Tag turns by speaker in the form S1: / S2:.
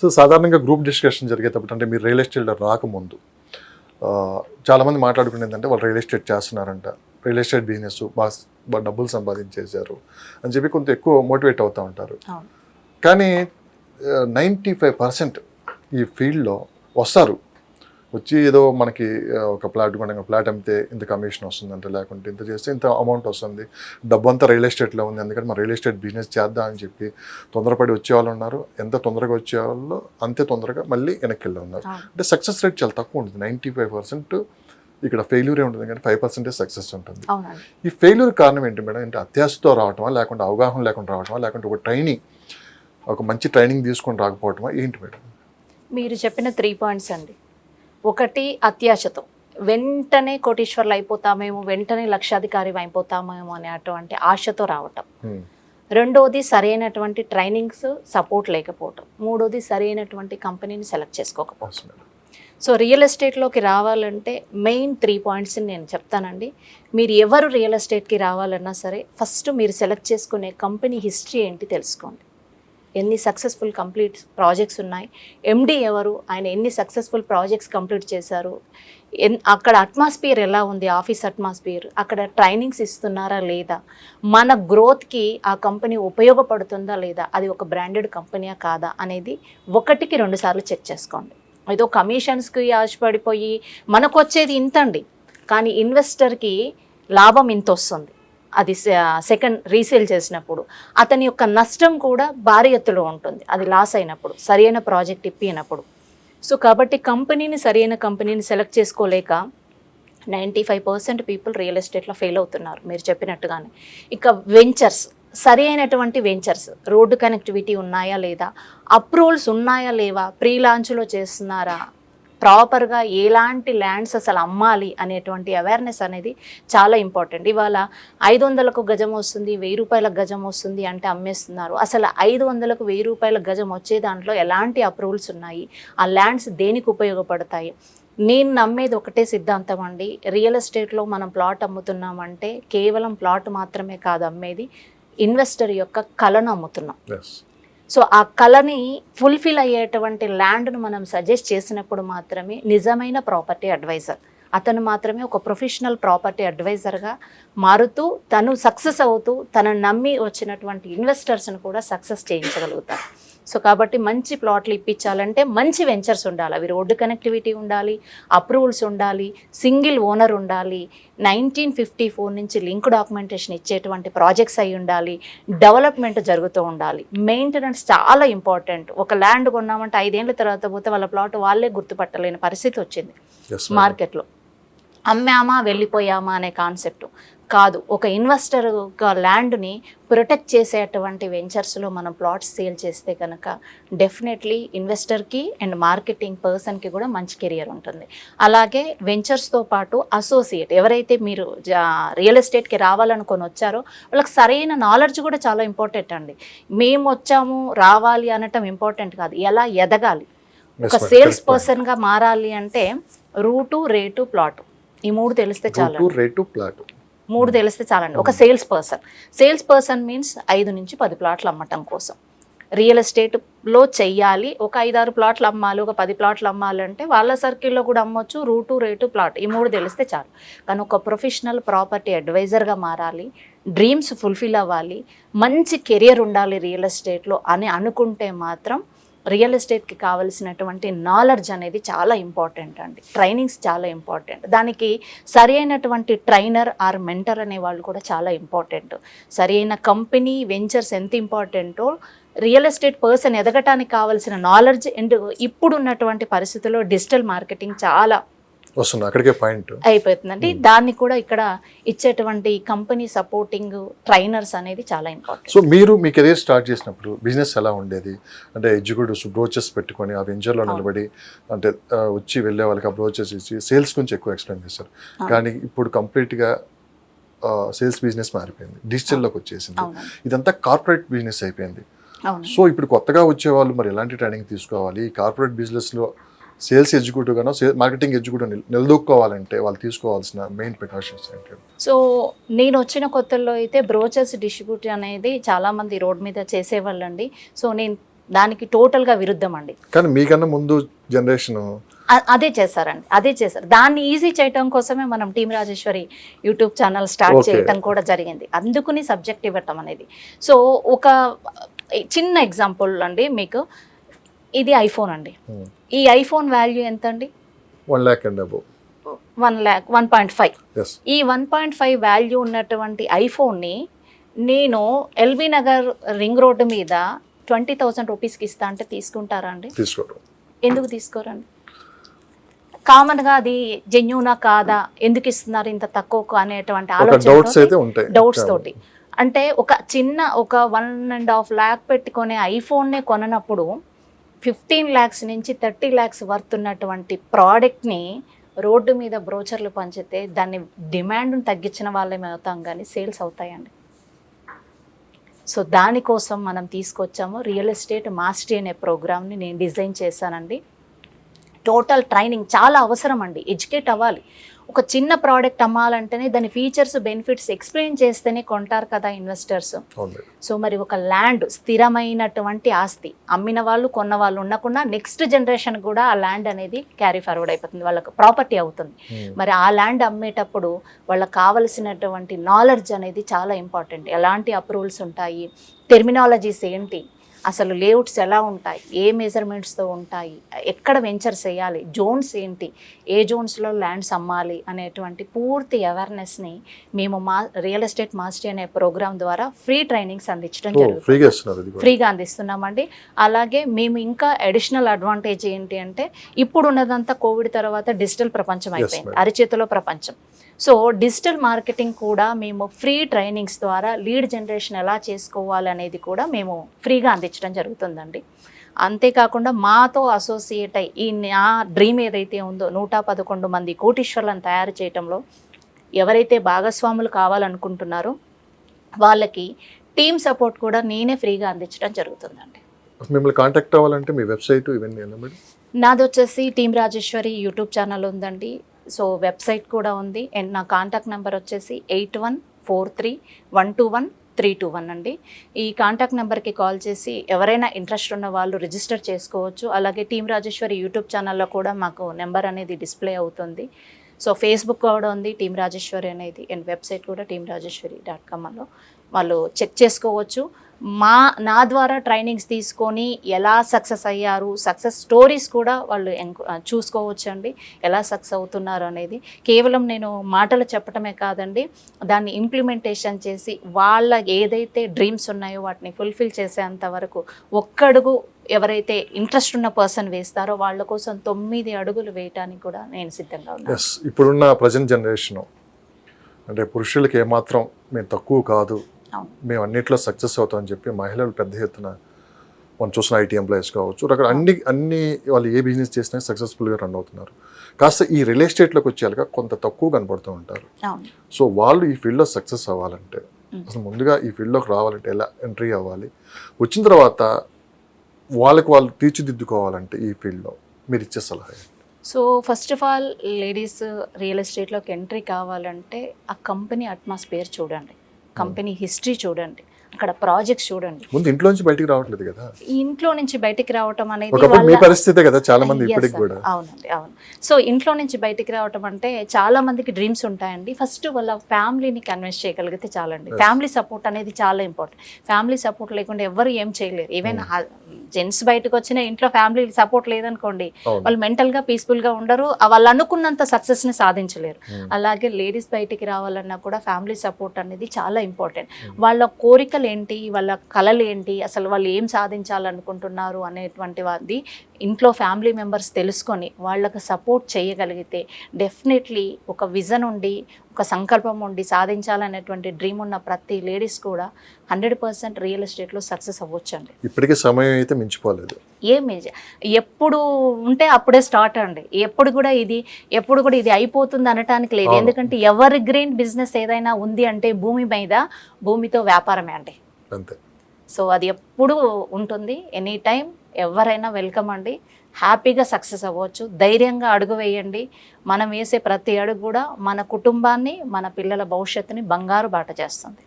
S1: So సాధారణంగా group discussion జరిగేటప్పుడు అంటే మీరు రియల్ ఎస్టేట్లో రాకముందు చాలామంది మాట్లాడుకునేది ఏంటంటే వాళ్ళు రియల్ ఎస్టేట్ చేస్తున్నారంట. రియల్ ఎస్టేట్ బిజినెస్ బాగా డబ్బులు సంపాదించేశారు అని చెప్పి కొంత ఎక్కువ మోటివేట్ అవుతూ ఉంటారు. కానీ నైంటీ ఫైవ్ పర్సెంట్ ఈ ఫీల్డ్లో వస్తారు. వచ్చి ఏదో మనకి ఒక ప్లాట్ కొనగా ప్లాట్ అమ్మితే ఇంత కమిషన్ వస్తుందంటే లేకుంటే ఇంత చేస్తే ఇంత అమౌంట్ వస్తుంది. డబ్బు అంతా రియల్ ఎస్టేట్లో ఉంది అందుకని మన రియల్ ఎస్టేట్ బిజినెస్ చేద్దాం అని చెప్పి తొందరపడి వచ్చే వాళ్ళు ఉన్నారు. ఎంత తొందరగా వచ్చే వాళ్ళు అంతే తొందరగా మళ్ళీ వెనక్కి వెళ్ళి ఉన్నారు అంటే సక్సెస్ రేట్ చాలా తక్కువ ఉంటుంది నైంటీ ఫైవ్ పర్సెంట్ ఇక్కడ ఫెయిల్యూరే ఉంటుంది కానీ ఫైవ్ పర్సెంటేజ్ సక్సెస్ ఉంటుంది. ఈ ఫెయిల్యూర్ కారణం ఏంటి మేడం? అంటే అత్యాశతో రావటమా లేకుంటే అవగాహన లేకుండా రావటమా లేకుంటే ఒక ట్రైనింగ్ ఒక మంచి ట్రైనింగ్ తీసుకొని రాకపోవటమా ఏంటి మేడం?
S2: మీరు చెప్పిన త్రీ పాయింట్స్ అండి. ఒకటి అత్యాశతో. వెంటనే కోటీశ్వర్లు అయిపోతామేమో వెంటనే లక్షాధికారి అయిపోతామేమో అనే అటువంటి ఆశతో రావటం. రెండోది సరైనటువంటి ట్రైనింగ్స్ సపోర్ట్ లేకపోవటం. మూడోది సరైనటువంటి కంపెనీని సెలెక్ట్ చేసుకోకపోవటం. సో రియల్ ఎస్టేట్లోకి రావాలంటే మెయిన్ త్రీ పాయింట్స్ నేను చెప్తానండి. మీరు ఎవరు రియల్ ఎస్టేట్కి రావాలన్నా సరే ఫస్ట్ మీరు సెలెక్ట్ చేసుకునే కంపెనీ హిస్టరీ ఏంటి తెలుసుకోండి. ఎన్ని సక్సెస్ఫుల్ కంప్లీట్ ప్రాజెక్ట్స్ ఉన్నాయి? ఎండి ఎవరు? ఆయన ఎన్ని సక్సెస్ఫుల్ ప్రాజెక్ట్స్ కంప్లీట్ చేశారు? ఎన్ అక్కడ అట్మాస్ఫియర్ ఎలా ఉంది? ఆఫీస్ అట్మాస్ఫియర్ అక్కడ ట్రైనింగ్స్ ఇస్తున్నారా లేదా? మన గ్రోత్కి ఆ కంపెనీ ఉపయోగపడుతుందా లేదా? అది ఒక బ్రాండెడ్ కంపెనీయా కాదా? అనేది ఒకటికి రెండుసార్లు చెక్ చేసుకోండి. ఏదో కమిషన్స్కి ఆశపడిపోయి మనకు వచ్చేది ఇంతండి. కానీ ఇన్వెస్టర్కి లాభం ఇంత వస్తుంది అది సెకండ్ రీసేల్ చేసినప్పుడు. అతని యొక్క నష్టం కూడా భారీ ఎత్తులో ఉంటుంది. అది లాస్ అయినప్పుడు సరైన ప్రాజెక్ట్ ఇప్పినప్పుడు. సో కాబట్టి కంపెనీని సరైన కంపెనీని సెలెక్ట్ చేసుకోలేక ninety five percent people real ఎస్టేట్లో ఫెయిల్ అవుతున్నారు మీరు చెప్పినట్టుగానే. ఇక వెంచర్స్ సరి అయినటువంటి వెంచర్స్ రోడ్డు కనెక్టివిటీ ఉన్నాయా లేదా? అప్రూవల్స్ ఉన్నాయా లేవా? ప్రీ లాంచ్లో చేస్తున్నారా? ప్రాపర్గా ఎలాంటి ల్యాండ్స్ అసలు అమ్మాలి అనేటువంటి అవేర్నెస్ అనేది చాలా ఇంపార్టెంట్ ఇవాళ ఐదు వందలకు గజం వస్తుంది వెయ్యి రూపాయల గజం వస్తుంది అంటే అమ్మేస్తున్నారు. అసలు ఐదు వందలకు వెయ్యి రూపాయల గజం వచ్చే దాంట్లో ఎలాంటి అప్రూవల్స్ ఉన్నాయి? ఆ ల్యాండ్స్ దేనికి ఉపయోగపడతాయి? నేను నమ్మేది ఒకటే సిద్ధాంతం అండి. రియల్ ఎస్టేట్లో మనం ప్లాట్ అమ్ముతున్నామంటే కేవలం ప్లాట్ మాత్రమే కాదు అమ్మేది. ఇన్వెస్టర్ యొక్క కళను అమ్ముతున్నాం. సో ఆ కళని ఫుల్ఫిల్ అయ్యేటువంటి ల్యాండ్ను మనం సజెస్ట్ చేసినప్పుడు మాత్రమే నిజమైన ప్రాపర్టీ అడ్వైజర్ అతను మాత్రమే ఒక ప్రొఫెషనల్ ప్రాపర్టీ అడ్వైజర్గా మారుతూ తను సక్సెస్ అవుతూ తను నమ్మి వచ్చినటువంటి ఇన్వెస్టర్స్ని కూడా సక్సెస్ చేయించగలుగుతారు సో కాబట్టి మంచి ప్లాట్లు ఇప్పించాలంటే మంచి వెంచర్స్ ఉండాలి. అవి రోడ్డు కనెక్టివిటీ ఉండాలి అప్రూవల్స్ ఉండాలి సింగిల్ ఓనర్ ఉండాలి నైన్టీన్ ఫిఫ్టీ ఫోర్ నుంచి లింక్ డాక్యుమెంటేషన్ ఇచ్చేటువంటి ప్రాజెక్ట్స్ అయి ఉండాలి డెవలప్మెంట్ జరుగుతూ ఉండాలి. మెయింటెనెన్స్ చాలా ఇంపార్టెంట్. ఒక ల్యాండ్ కొన్నామంటే ఐదేళ్ళ తర్వాత పోతే వాళ్ళ ప్లాట్ వాళ్ళే గుర్తుపట్టలేని పరిస్థితి వచ్చింది. మార్కెట్లో. అమ్మామా వెళ్ళిపోయామా అనే కాన్సెప్ట్ కాదు. ఒక ఇన్వెస్టర్ ఒక ల్యాండ్ని ప్రొటెక్ట్ చేసేటువంటి వెంచర్స్లో మనం ప్లాట్స్ సేల్ చేస్తే కనుక డెఫినెట్లీ ఇన్వెస్టర్కి అండ్ మార్కెటింగ్ పర్సన్కి కూడా మంచి కెరియర్ ఉంటుంది. అలాగే వెంచర్స్తో పాటు అసోసియేట్ ఎవరైతే మీరు రియల్ ఎస్టేట్కి రావాలనుకొని వచ్చారో వాళ్ళకి సరైన నాలెడ్జ్ కూడా చాలా ఇంపార్టెంట్ అండి. మేము వచ్చాము రావాలి అనటం ఇంపార్టెంట్ కాదు. ఎలా ఎదగాలి? ఒక. Sales
S1: Correct point.
S2: పర్సన్గా మారాలి అంటే రూటు రేటు ప్లాట్. ఈ మూడు తెలిస్తే చాలు
S1: to plat.
S2: మూడు తెలిస్తే చాలండి. ఒక sales person sales person means ఐదు నుంచి పది ప్లాట్లు అమ్మటం కోసం. రియల్ ఎస్టేట్లో చెయ్యాలి. ఒక ఐదారు ప్లాట్లు అమ్మాలి. ఒక పది ప్లాట్లు అమ్మాలంటే వాళ్ళ సర్కిల్లో కూడా అమ్మొచ్చు. రూటు రేటు ప్లాట్ ఈ మూడు తెలిస్తే చాలు. కానీ ఒక ప్రొఫెషనల్ ప్రాపర్టీ అడ్వైజర్గా మారాలి. డ్రీమ్స్ ఫుల్ఫిల్ అవ్వాలి. మంచి కెరియర్ ఉండాలి రియల్ ఎస్టేట్లో అని అనుకుంటే మాత్రం రియల్ ఎస్టేట్కి కావలసినటువంటి నాలెడ్జ్ అనేది చాలా ఇంపార్టెంట్ అండి. ట్రైనింగ్స్ చాలా ఇంపార్టెంట్. దానికి సరి అయినటువంటి ట్రైనర్ ఆర్ మెంటర్ అనే వాళ్ళు కూడా చాలా ఇంపార్టెంట్. సరి అయిన కంపెనీ వెంచర్స్ ఎంత ఇంపార్టెంటో రియల్ ఎస్టేట్ పర్సన్ ఎదగటానికి కావాల్సిన నాలెడ్జ్ అండ్ ఇప్పుడున్నటువంటి పరిస్థితుల్లో డిజిటల్ మార్కెటింగ్ చాలా
S1: వస్తుంది. అక్కడికే పాయింట్.
S2: అయిపోతుందండి. దాన్ని కూడా ఇక్కడ ఇచ్చేటువంటి కంపెనీ సపోర్టింగ్ ట్రైనర్స్ అనేది చాలా ఇంపార్టెంట్.
S1: సో మీరు మీ కెరీర్ స్టార్ట్ చేసినప్పుడు బిజినెస్ ఎలా ఉండేది? అంటే ఎగ్జిక్యూటివ్స్ బ్రోచెస్ పెట్టుకొని ఆ వెంచర్లో నిలబడి అంటే వచ్చి వెళ్ళే వాళ్ళకి ఆ బ్రోచెస్ ఇచ్చి సేల్స్ గురించి ఎక్కువ ఎక్స్ప్లెయిన్ చేశారు. కానీ ఇప్పుడు కంప్లీట్గా సేల్స్ బిజినెస్ మారిపోయింది. డిజిటల్లోకి వచ్చేసింది. ఇదంతా కార్పొరేట్ బిజినెస్ అయిపోయింది. సో ఇప్పుడు కొత్తగా వచ్చే వాళ్ళు మరి ఎలాంటి ట్రైనింగ్ తీసుకోవాలి? కార్పొరేట్ బిజినెస్లో సేల్స్ ఎగ్జిక్యూటివ్ గానో సేల్ మార్కెటింగ్ ఎగ్జిక్యూటివ్ నిలదొక్కోవాలంటే వాళ్ళు తీసుకోవాల్సిన మెయిన్ ప్రికాషన్స్ ఏంటి?
S2: సో నేను వచ్చిన కొత్తల్లో అయితే బ్రోచర్స్ డిస్ట్రిబ్యూట్ అనేది చాలామంది రోడ్ మీద చేసేవాళ్ళండి. సో నేను దానికి టోటల్గా విరుద్ధం అండి
S1: కానీ మీకన్నా ముందు జనరేషన్
S2: అదే చేశారండి. అదే చేశారు. దాన్ని ఈజీ చేయటం కోసమే మనం team Rajeshwari YouTube channel start. చేయటం కూడా జరిగింది. అందుకుని సబ్జెక్ట్ ఇవ్వటం అనేది. సో ఒక చిన్న ఎగ్జాంపుల్ అండి మీకు. ఇది ఐఫోన్ అండి. ఈ ఐఫోన్ వాల్యూ ఎంత అండి
S1: one lakh and above.
S2: One lakh one point five. ఈ వన్ పాయింట్ ఫైవ్ వాల్యూ ఉన్నటువంటి ఐఫోన్ని నేను ఎల్బీ నగర్ రింగ్ రోడ్డు మీద ట్వంటీ థౌసండ్ రూపీస్కి ఇస్తా అంటే తీసుకుంటారా అండి?
S1: తీసుకోవడం
S2: ఎందుకు తీసుకోరండి? కామన్గా అది జెన్యునా కాదా? ఎందుకు ఇస్తున్నారు ఇంత తక్కువకు అనేటువంటి ఆలోచన డౌట్స్ తోటి. అంటే ఒక చిన్న ఒక వన్ అండ్ హాఫ్ ల్యాక్ పెట్టుకునే ఐఫోన్నే కొననప్పుడు ఫిఫ్టీన్ ల్యాక్స్ నుంచి థర్టీ ల్యాక్స్ వర్త్ ఉన్నటువంటి ప్రోడక్ట్ని రోడ్డు మీద బ్రోచర్లు పంచితే దాన్ని డిమాండ్ను తగ్గించిన వాళ్ళమే అవుతాం కానీ సేల్స్ అవుతాయండి. సో దానికోసం మనం తీసుకొచ్చాము. రియల్ ఎస్టేట్ మాస్టరీ అనే ప్రోగ్రామ్ని నేను డిజైన్ చేశానండి. టోటల్ ట్రైనింగ్ చాలా అవసరం అండి. ఎడ్యుకేట్ అవ్వాలి. ఒక చిన్న ప్రోడక్ట్ అమ్మాలంటేనే దాని ఫీచర్స్ బెనిఫిట్స్ ఎక్స్ప్లెయిన్ చేస్తేనే కొంటారు కదా ఇన్వెస్టర్స్. సో మరి ఒక ల్యాండ్ స్థిరమైనటువంటి ఆస్తి అమ్మిన వాళ్ళు కొన్న వాళ్ళు ఉండకుండా నెక్స్ట్ జనరేషన్ కూడా ఆ ల్యాండ్ అనేది క్యారీ ఫార్వర్డ్ అయిపోతుంది వాళ్ళకి ప్రాపర్టీ అవుతుంది.
S1: Hmm.
S2: మరి ఆ ల్యాండ్ అమ్మేటప్పుడు వాళ్ళకి కావలసినటువంటి నాలెడ్జ్ అనేది చాలా ఇంపార్టెంట్. ఎలాంటి అప్రూవల్స్ ఉంటాయి టెర్మినాలజీస్ ఏంటి అసలు లేఅవుట్స్ ఎలా ఉంటాయి? ఏ మెజర్మెంట్స్తో ఉంటాయి? ఎక్కడ వెంచర్స్ వేయాలి? జోన్స్ ఏంటి? ఏ జోన్స్లో ల్యాండ్స్ అమ్మాలి? అనేటువంటి పూర్తి అవేర్నెస్ని మేము మా రియల్ ఎస్టేట్ మాస్టరీ అనే ప్రోగ్రామ్ ద్వారా ఫ్రీ ట్రైనింగ్స్ అందించడం జరుగుతుంది.
S1: ఫ్రీగా
S2: అందిస్తున్నామండి. అలాగే మేము ఇంకా అడిషనల్ అడ్వాంటేజ్ ఏంటి అంటే ఇప్పుడు ఉన్నదంతా కోవిడ్ తర్వాత డిజిటల్ ప్రపంచం అయిపోయింది. అరిచేతిలో ప్రపంచం. సో డిజిటల్ మార్కెటింగ్ కూడా మేము ఫ్రీ ట్రైనింగ్స్ ద్వారా లీడ్ జనరేషన్ ఎలా చేసుకోవాలి అనేది కూడా మేము ఫ్రీగా అందించడం జరుగుతుందండి. అంతేకాకుండా మాతో అసోసియేట్ అయ్యి ఈ నా డ్రీమ్ ఏదైతే ఉందో నూట పదకొండు మంది కోటీశ్వర్లను తయారు చేయటంలో ఎవరైతే భాగస్వాములు కావాలనుకుంటున్నారో వాళ్ళకి టీమ్ సపోర్ట్ కూడా నేనే ఫ్రీగా అందించడం జరుగుతుందండి.
S1: మిమ్మల్ని కాంటాక్ట్ అవ్వాలంటే మీ వెబ్సైట్ ఇవన్నీ
S2: నాది వచ్చేసి టీమ్ రాజేశ్వరి యూట్యూబ్ ఛానల్ ఉందండి. సో వెబ్సైట్ కూడా ఉంది. అండ్ నా కాంటాక్ట్ నెంబర్ వచ్చేసి eight one four three one two one three two one అండి. ఈ కాంటాక్ట్ నెంబర్కి కాల్ చేసి ఎవరైనా ఇంట్రెస్ట్ ఉన్న వాళ్ళు రిజిస్టర్ చేసుకోవచ్చు. అలాగే టీం రాజేశ్వరి యూట్యూబ్ ఛానల్లో కూడా మాకు నెంబర్ అనేది డిస్ప్లే అవుతుంది. సో ఫేస్బుక్ కూడా ఉంది టీం రాజేశ్వరి అనేది. అండ్ వెబ్సైట్ కూడా టీం రాజేశ్వరి డాట్ కామ్లో వాళ్ళు చెక్ చేసుకోవచ్చు. మా నా ద్వారా ట్రైనింగ్స్ తీసుకొని ఎలా సక్సెస్ అయ్యారు సక్సెస్ స్టోరీస్ కూడా వాళ్ళు ఎంక్- చూసుకోవచ్చు అండి ఎలా సక్సెస్ అవుతున్నారు అనేది. కేవలం నేను మాటలు చెప్పటమే కాదండి దాన్ని ఇంప్లిమెంటేషన్ చేసి వాళ్ళ ఏదైతే డ్రీమ్స్ ఉన్నాయో వాటిని ఫుల్ఫిల్ చేసేంత వరకు ఒక్కడుగు ఎవరైతే ఇంట్రెస్ట్ ఉన్న పర్సన్ వేస్తారో వాళ్ళ కోసం తొమ్మిది అడుగులు వేయటానికి కూడా నేను సిద్ధంగా ఉన్నాను.
S1: ఇప్పుడున్న ప్రజెంట్ జనరేషను అంటే పురుషులకి ఏమాత్రం మేము తక్కువ కాదు. మేము అన్నిట్లో సక్సెస్ అవుతామని చెప్పి మహిళలు పెద్ద ఎత్తున మనం చూసిన ఐటీ ఎంప్లాయీస్ కావచ్చు రకరకాల అన్ని అన్ని వాళ్ళు ఏ బిజినెస్ చేసినా సక్సెస్ఫుల్గా రన్ అవుతున్నారు. కాస్త ఈ రియల్ ఎస్టేట్లోకి వచ్చేయాలిగా కొంత తక్కువ కనపడుతూ ఉంటారు.
S2: అవును.
S1: సో వాళ్ళు ఈ ఫీల్డ్లో సక్సెస్ అవ్వాలంటే. అసలు ముందుగా ఈ ఫీల్డ్లోకి రావాలంటే ఎలా ఎంట్రీ అవ్వాలి? వచ్చిన తర్వాత వాళ్ళకి వాళ్ళు తీర్చిదిద్దుకోవాలంటే ఈ ఫీల్డ్లో మీరు ఇచ్చే సలహా ఏంటి?
S2: So first of all ladies real ఎస్టేట్లోకి entry కావాలంటే ఆ కంపెనీ అట్మాస్ఫియర్ చూడండి. కంపెనీ హిస్టరీ చూడండి అక్కడ ప్రాజెక్ట్స్ చూడండి.
S1: ముందు ఇంట్లోంచి బయటికి రావట్లేదు కదా?
S2: ఈ ఇంట్లో నుంచి బయటికి రావటం అనేది
S1: మీ పరిస్థితే కదా చాలా మంది ఇప్పటికి. కూడా.
S2: అవునండి అవును. సో ఇంట్లో నుంచి బయటికి రావటం అంటే చాలా మందికి డ్రీమ్స్ ఉంటాయండి. ఫస్ట్ వాళ్ళ ఫ్యామిలీని కన్విన్స్ చేయగలిగితే చాలండి. ఫ్యామిలీ సపోర్ట్ అనేది చాలా ఇంపార్టెంట్ ఫ్యామిలీ సపోర్ట్ లేకుండా ఎవరు ఏం చేయలేరు. ఈవెన్ జెంట్స్ బయటకు వచ్చిన ఇంట్లో ఫ్యామిలీ సపోర్ట్ లేదనుకోండి వాళ్ళు mental గా పీస్ఫుల్గా ఉండరు. వాళ్ళు అనుకున్నంత సక్సెస్ని సాధించలేరు. అలాగే లేడీస్ బయటికి రావాలన్నా కూడా ఫ్యామిలీ సపోర్ట్ అనేది చాలా ఇంపార్టెంట్ వాళ్ళ కోరికలు ఏంటి? వాళ్ళ కళలు ఏంటి? అసలు వాళ్ళు ఏం సాధించాలనుకుంటున్నారు అనేటువంటి వాది ఇంట్లో ఫ్యామిలీ మెంబర్స్ తెలుసుకొని వాళ్ళకి సపోర్ట్ చేయగలిగితే డెఫినెట్లీ ఒక విజన్ ఉండి ఒక సంకల్పం ఉండి సాధించాలనేటువంటి డ్రీమ్ ఉన్న ప్రతి లేడీస్ కూడా హండ్రెడ్ పర్సెంట్ రియల్ ఎస్టేట్లో సక్సెస్ అవ్వచ్చండి.
S1: ఇప్పటికే సమయం అయితే మించిపోలేదు.
S2: ఏమి ఎప్పుడు ఉంటే అప్పుడే స్టార్ట్ అండి. ఎప్పుడు కూడా ఇది ఎప్పుడు కూడా ఇది అయిపోతుంది అనటానికి లేదు. ఎందుకంటే ఎవరి గ్రీన్ బిజినెస్ ఏదైనా ఉంది అంటే భూమి మీద భూమితో వ్యాపారమే అండి.
S1: అంతే.
S2: సో అది ఎప్పుడు ఉంటుంది ఎనీ టైం ఎవరైనా వెల్కమ్ అండి. హ్యాపీగా సక్సెస్ అవ్వచ్చు. ధైర్యంగా అడుగు వేయండి. మనం వేసే ప్రతి అడుగు కూడా మన కుటుంబాన్ని మన పిల్లల భవిష్యత్తుని బంగారు బాట చేస్తుంది.